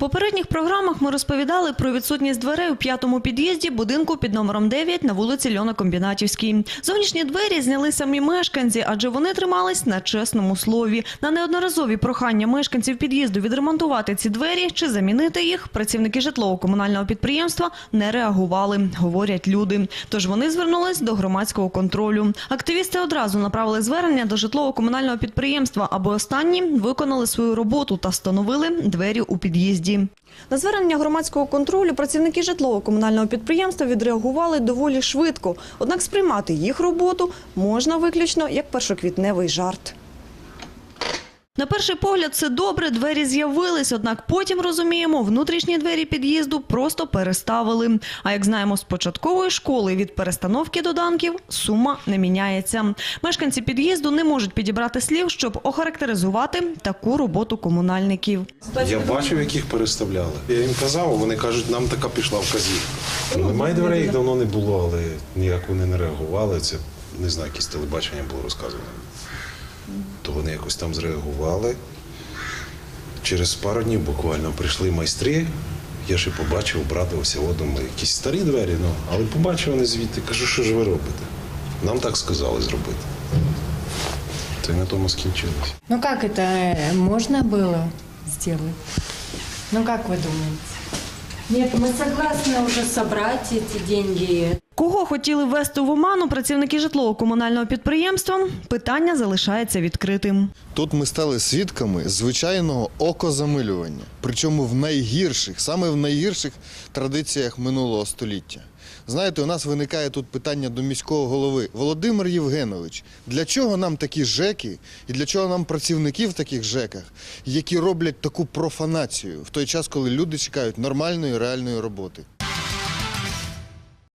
попередніх програмах ми розповідали про відсутність дверей у п'ятому під'їзді будинку під номером 9 на вулиці Льона-Комбінатівській. Зовнішні двері зняли самі мешканці, адже вони тримались на чесному слові. На неодноразові прохання мешканців під'їзду відремонтувати ці двері чи замінити їх, працівники житлово-комунального підприємства не реагували, говорять люди. Тож вони звернулись до громадського контролю. Активісти одразу направили звернення до житлово-комунального підприємства, аби останні виконали свою роботу та встановили двері у під'їзді. На звернення громадського контролю працівники житлово-комунального підприємства відреагували доволі швидко. Однак сприймати їх роботу можна виключно як першоквітневий жарт. На перший погляд це добре, двері з'явились, однак потім розуміємо, внутрішні двері під'їзду просто переставили. А як знаємо з початкової школи, від перестановки доданків сума не міняється. Мешканці під'їзду не можуть підібрати слів, щоб охарактеризувати таку роботу комунальників. Я бачив, яких переставляли. Я їм казав, вони кажуть, нам така пішла вказівка. Немає дверей, їх давно не було, але ніяк вони не реагували. Це не знаю, якесь телебачення було розказано То вони якось там зреагували. Через пару днів буквально прийшли майстри. Я ще побачив, обрадувався, от думаю, якісь старі двері, ну, але побачив вони звідти, кажу, що ж ви робите? Нам так сказали зробити. Це на тому скінчилось. Ну как это э, можно было сделать? Ну как вы думаете? Нет, мы согласны уже собрать эти деньги. Кого хотіли ввести в оману працівники житлово-комунального підприємства, питання залишається відкритим. Тут ми стали свідками звичайного окозамилювання, причому в найгірших, саме в найгірших традиціях минулого століття. Знаєте, у нас виникає тут питання до міського голови Володимир Євгенович, для чого нам такі ЖЕКи і для чого нам працівники в таких ЖЕКах, які роблять таку профанацію в той час, коли люди чекають нормальної реальної роботи?